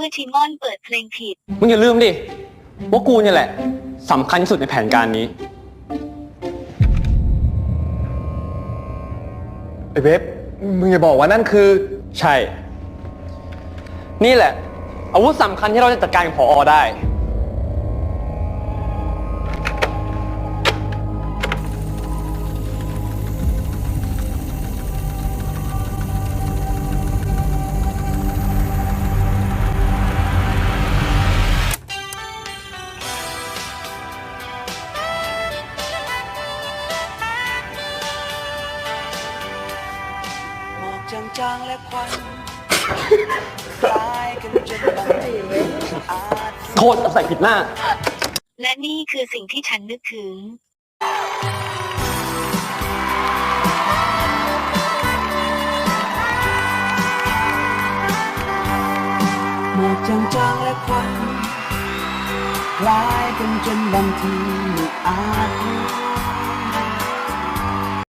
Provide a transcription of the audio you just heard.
มื่อทิมอนเปิดเพลงผิด มึงอย่าลืมดิ ว่ากูเนี่ยแหละสำคัญที่สุดในแผนการนี้ ไอ้เว็บมึงอย่าบอกว่านั่นคือ ใช่ นี่แหละ อาวุธสำคัญที่เราจะจัดการกับพออได้ จางๆและควันคล้ายกันจนบางทีอาจโทษใส่ผิดหน้า และนี่คือสิ่งที่ฉันนึกถึง หมอกจางๆและควันคล้ายกันจนบางทีไม่อาจรู้